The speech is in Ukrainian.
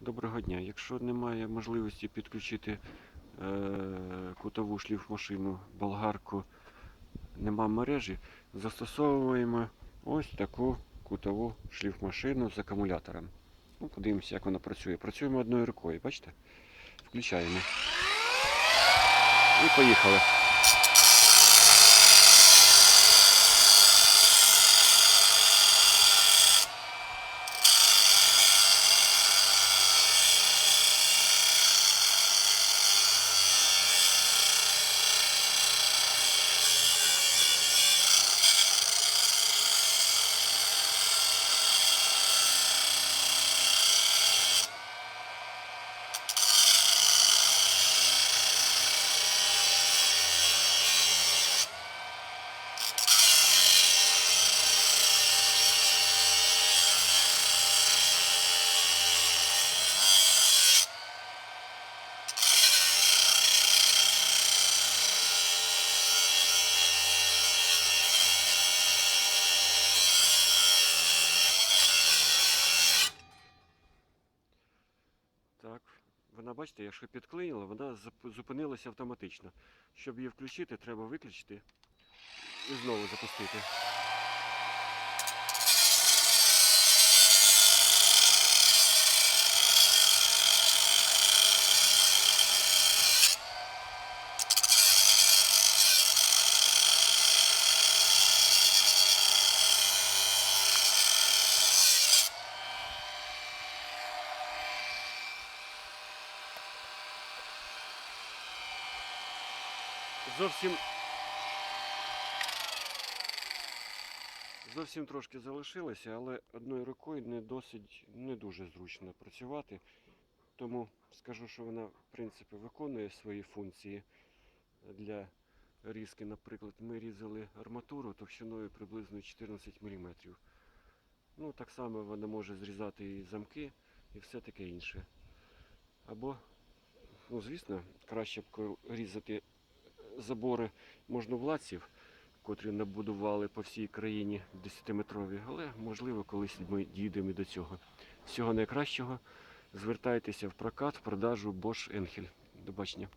Доброго дня. Якщо немає можливості підключити е, кутову шліфмашину, болгарку, нема мережі, застосовуємо ось таку кутову шліфмашину з акумулятором. Ну, подивимося, як вона працює. Працюємо одною рукою, бачите? Включаємо. І поїхали. Так, вона, бачите, якщо підклинила, вона зупинилася автоматично. Щоб її включити, треба виключити і знову запустити. Зовсім. Зовсім трошки залишилося, але одною рукою не досить, не дуже зручно працювати. Тому скажу, що вона, в принципі, виконує свої функції для різки. Наприклад, ми різали арматуру товщиною приблизно 14 мм. Ну, так само вона може зрізати і замки, і все таке інше. Або, ну, звісно, краще б різати забори можновладців, котрі набудували по всій країні 10-метрові, але можливо колись ми дійдемо до цього. Всього найкращого. Звертайтеся в прокат, в продажу Bosch Енхель. До бачення.